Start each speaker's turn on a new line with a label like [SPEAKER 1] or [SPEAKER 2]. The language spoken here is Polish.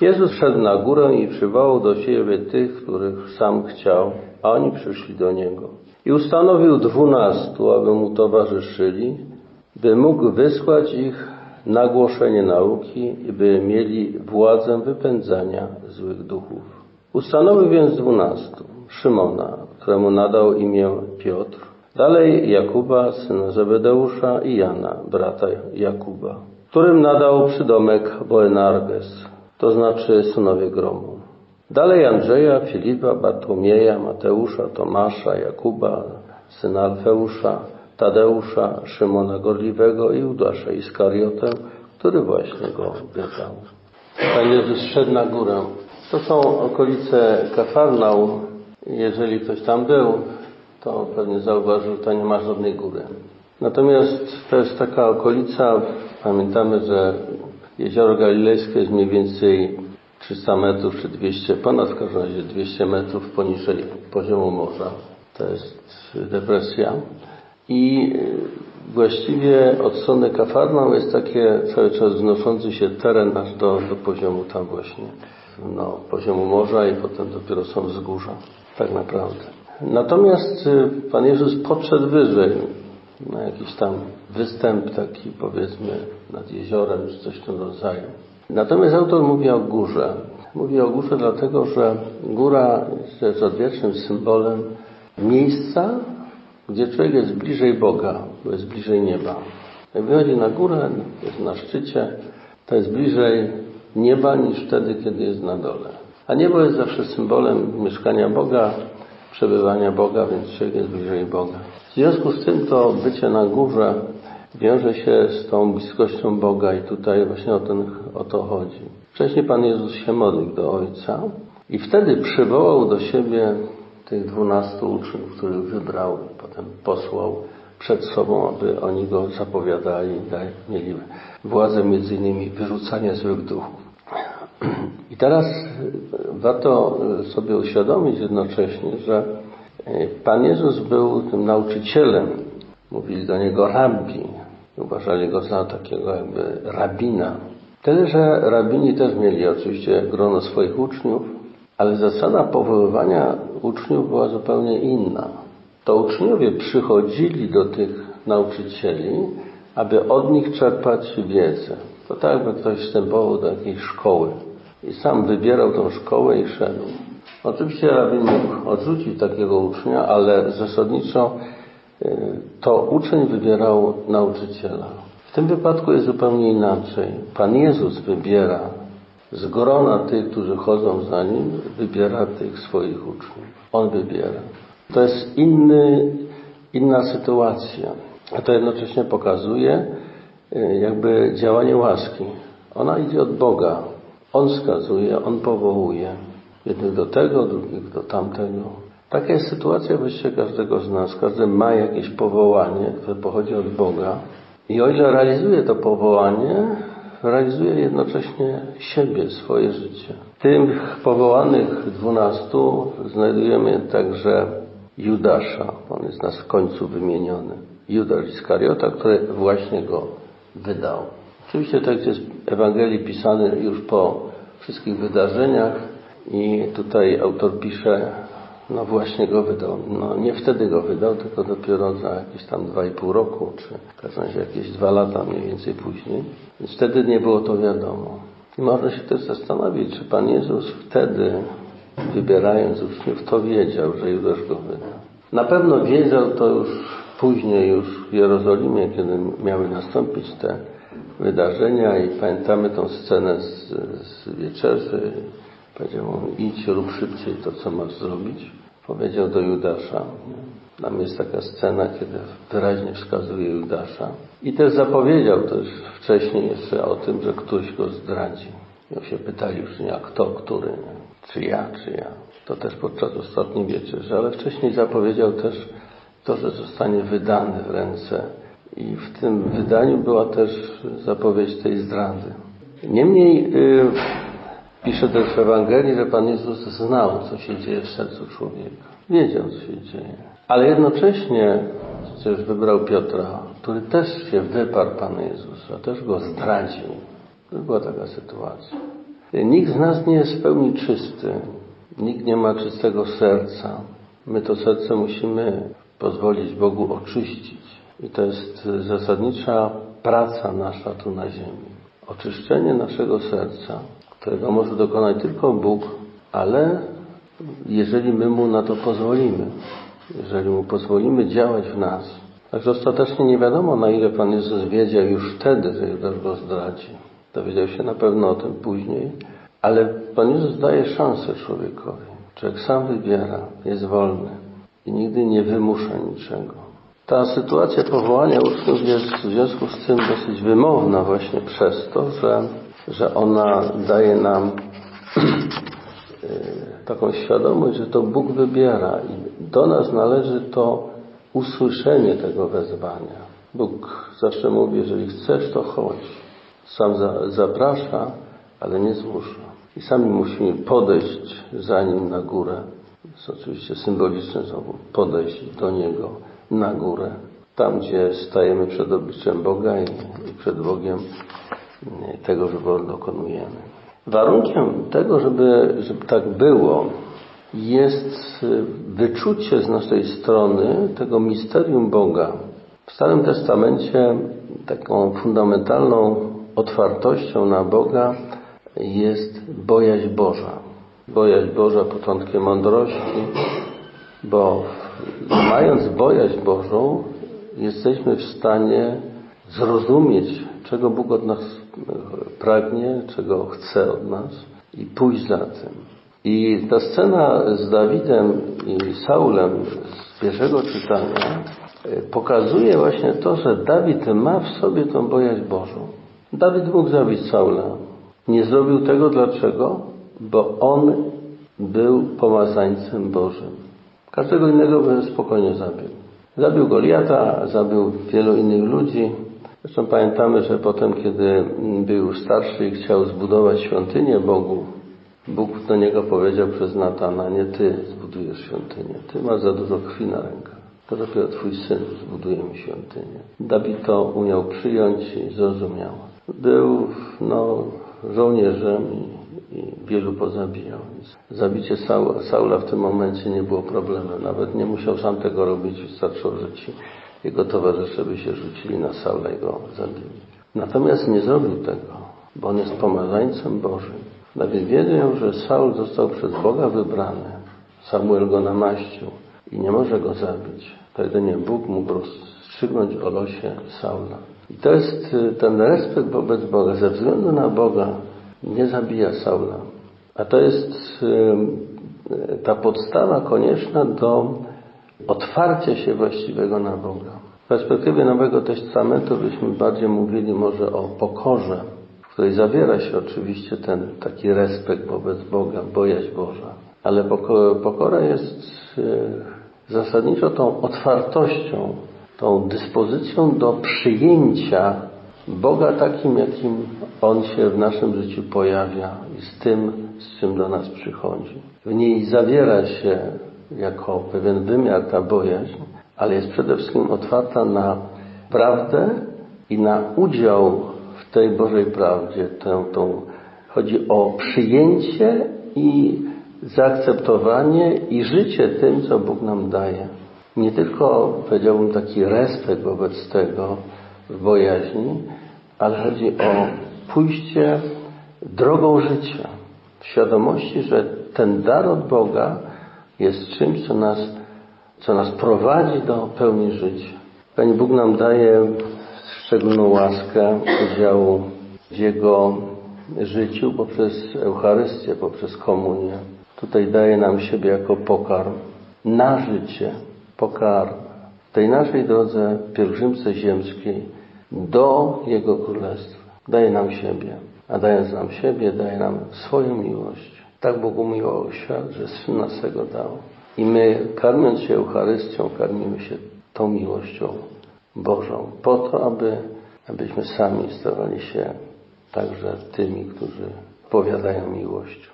[SPEAKER 1] Jezus szedł na górę i przywołał do siebie tych, których sam chciał, a oni przyszli do Niego. I ustanowił dwunastu, aby Mu towarzyszyli, by mógł wysłać ich na głoszenie nauki i by mieli władzę wypędzania złych duchów. Ustanowił więc dwunastu. Szymona, któremu nadał imię Piotr, dalej Jakuba, syna Zebedeusza i Jana, brata Jakuba, którym nadał przydomek Boenarges, to znaczy synowie gromu. Dalej Andrzeja, Filipa, Bartłomieja, Mateusza, Tomasza, Jakuba, syna Alfeusza, Tadeusza, Szymona Gorliwego i Judasza Iskariotę, który właśnie go wydał. Pan Jezus szedł na górę. To są okolice Kafarnaum. Jeżeli ktoś tam był, to pewnie zauważył, że to nie ma żadnej góry. Natomiast to jest taka okolica, pamiętamy, że jezioro galilejskie jest mniej więcej 300 metrów czy 200, ponad w każdym razie 200 metrów poniżej poziomu morza. To jest depresja. I właściwie od strony Kafarnaum jest takie cały czas wznoszący się teren aż do, do poziomu tam właśnie, no, poziomu morza i potem dopiero są wzgórza, tak naprawdę. Natomiast Pan Jezus podszedł wyżej, na jakiś tam występ taki powiedzmy nad jeziorem czy coś w tym rodzaju. Natomiast autor mówi o górze. Mówi o górze dlatego, że góra jest odwiecznym symbolem miejsca, gdzie człowiek jest bliżej Boga, bo jest bliżej nieba. Jak wychodzi na górę, jest na szczycie, to jest bliżej nieba niż wtedy, kiedy jest na dole. A niebo jest zawsze symbolem mieszkania Boga, przebywania Boga, więc człowiek jest bliżej Boga. W związku z tym to bycie na górze wiąże się z tą bliskością Boga i tutaj właśnie o, ten, o to chodzi. Wcześniej Pan Jezus się modlił do Ojca i wtedy przywołał do siebie tych dwunastu uczniów, których wybrał, potem posłał przed sobą, aby oni go zapowiadali, mieli władzę między innymi wyrzucania złych duchów. I teraz warto sobie uświadomić jednocześnie, że Pan Jezus był tym nauczycielem. Mówili do niego rabbi. Uważali go za takiego jakby rabina. Tyle, że rabini też mieli oczywiście grono swoich uczniów, ale zasada powoływania uczniów była zupełnie inna. To uczniowie przychodzili do tych nauczycieli, aby od nich czerpać wiedzę. To tak, jakby ktoś wstępował do jakiejś szkoły i sam wybierał tą szkołę i szedł. Oczywiście rabin mógł odrzucić takiego ucznia, ale zasadniczo to uczeń wybierał nauczyciela. W tym wypadku jest zupełnie inaczej. Pan Jezus wybiera z grona tych, którzy chodzą za Nim, wybiera tych swoich uczniów. On wybiera. To jest inny, inna sytuacja. A to jednocześnie pokazuje jakby działanie łaski. Ona idzie od Boga. On wskazuje, On powołuje. Jednych do tego, drugich do tamtego. Taka jest sytuacja właściwie każdego z nas. Każdy ma jakieś powołanie, które pochodzi od Boga. I o ile realizuje to powołanie, realizuje jednocześnie siebie, swoje życie. Tych powołanych dwunastu znajdujemy także Judasza. On jest na końcu wymieniony. Judasz Iskariota, który właśnie go wydał. Oczywiście tekst jest Ewangelii pisany już po wszystkich wydarzeniach i tutaj autor pisze, no właśnie go wydał. No nie wtedy go wydał, tylko dopiero za jakieś tam dwa i pół roku, czy w każdym razie jakieś dwa lata mniej więcej później. Więc wtedy nie było to wiadomo. I można się też zastanowić, czy Pan Jezus wtedy, wybierając uczniów, to wiedział, że Judasz go wyda. Na pewno wiedział to już później, już w Jerozolimie, kiedy miały nastąpić te wydarzenia i pamiętamy tą scenę z, z wieczerzy. Powiedział mu, idź, rób szybciej to, co masz zrobić. Powiedział do Judasza. Tam jest taka scena, kiedy wyraźnie wskazuje Judasza. I też zapowiedział też wcześniej jeszcze o tym, że ktoś go zdradzi. I się pytali już nie, a kto, który, czy ja, czy ja. To też podczas ostatniej wieczerzy, ale wcześniej zapowiedział też to, że zostanie wydany w ręce. I w tym wydaniu była też zapowiedź tej zdrady. Niemniej yy, pisze też w Ewangelii, że Pan Jezus znał, co się dzieje w sercu człowieka. Wiedział, co się dzieje. Ale jednocześnie przecież wybrał Piotra, który też się wyparł Pan Jezus, a też go zdradził. To była taka sytuacja. Nikt z nas nie jest w pełni czysty. Nikt nie ma czystego serca. My to serce musimy pozwolić Bogu oczyścić. I to jest zasadnicza praca nasza tu na ziemi. Oczyszczenie naszego serca, którego może dokonać tylko Bóg, ale jeżeli my Mu na to pozwolimy, jeżeli Mu pozwolimy działać w nas. Także ostatecznie nie wiadomo, na ile Pan Jezus wiedział już wtedy, że Judasz go zdradzi. Dowiedział się na pewno o tym później, ale Pan Jezus daje szansę człowiekowi. Człowiek sam wybiera, jest wolny i nigdy nie wymusza niczego. Ta sytuacja powołania uczniów jest w związku z tym dosyć wymowna właśnie przez to, że, że ona daje nam taką świadomość, że to Bóg wybiera i do nas należy to usłyszenie tego wezwania. Bóg zawsze mówi, jeżeli chcesz, to chodź. Sam za, zaprasza, ale nie zmusza. I sami musimy podejść za Nim na górę. Jest oczywiście symboliczne znowu podejść do Niego na górę. Tam, gdzie stajemy przed obliczem Boga i, przed Bogiem tego wyboru dokonujemy. Warunkiem tego, żeby, żeby tak było, jest wyczucie z naszej strony tego misterium Boga. W Starym Testamencie taką fundamentalną otwartością na Boga jest bojaźń Boża. Bojaźń Boża początkiem mądrości, bo mając bojaźń Bożą, jesteśmy w stanie zrozumieć, czego Bóg od nas pragnie, czego chce od nas i pójść za tym. I ta scena z Dawidem i Saulem z pierwszego czytania pokazuje właśnie to, że Dawid ma w sobie tą bojaźń Bożą. Dawid mógł zabić Saula. Nie zrobił tego dlaczego? Bo on był pomazańcem Bożym. Każdego innego by spokojnie zabił. Zabił Goliata, zabił wielu innych ludzi. Zresztą pamiętamy, że potem, kiedy był starszy i chciał zbudować świątynię Bogu, Bóg do niego powiedział przez Natana, nie ty zbudujesz świątynię, ty masz za dużo krwi na rękach. To dopiero twój syn zbuduje mi świątynię. Dawid to umiał przyjąć i zrozumiał. Był no, żołnierzem i, i wielu pozabijał. Zabicie Saula, Saula w tym momencie nie było problemem. Nawet nie musiał sam tego robić, wystarczyło, że ci jego towarzysze by się rzucili na Saula i go zabili. Natomiast nie zrobił tego, bo on jest pomazańcem Bożym. Dawid wiedział, że Saul został przez Boga wybrany. Samuel go namaścił i nie może go zabić. To jedynie Bóg mógł rozstrzygnąć o losie Saula. I to jest ten respekt wobec Boga. Ze względu na Boga nie zabija Saula. A to jest ta podstawa konieczna do otwarcia się właściwego na Boga. W perspektywie Nowego Testamentu byśmy bardziej mówili może o pokorze, w której zawiera się oczywiście ten taki respekt wobec Boga, bojaźń Boża. Ale pokora jest zasadniczo tą otwartością, tą dyspozycją do przyjęcia Boga takim, jakim On się w naszym życiu pojawia i z tym, z czym do nas przychodzi. W niej zawiera się jako pewien wymiar ta bojaźń, ale jest przede wszystkim otwarta na prawdę i na udział w tej Bożej prawdzie. Tą, chodzi o przyjęcie i zaakceptowanie i życie tym, co Bóg nam daje. Nie tylko, powiedziałbym, taki respekt wobec tego w bojaźni, ale chodzi o pójście drogą życia. W świadomości, że ten dar od Boga jest czymś, co nas, co nas prowadzi do pełni życia. Panie Bóg nam daje szczególną łaskę udziału w Jego życiu poprzez Eucharystię, poprzez komunię. Tutaj daje nam siebie jako pokarm na życie, pokarm w tej naszej drodze pielgrzymce ziemskiej do Jego Królestwa. Daje nam siebie, a dając nam siebie, daje nam swoją miłość. Tak Bóg umiłował świat, że Syna swego dał. I my, karmiąc się Eucharystią, karmimy się tą miłością Bożą, po to, aby, abyśmy sami stawali się także tymi, którzy powiadają miłością.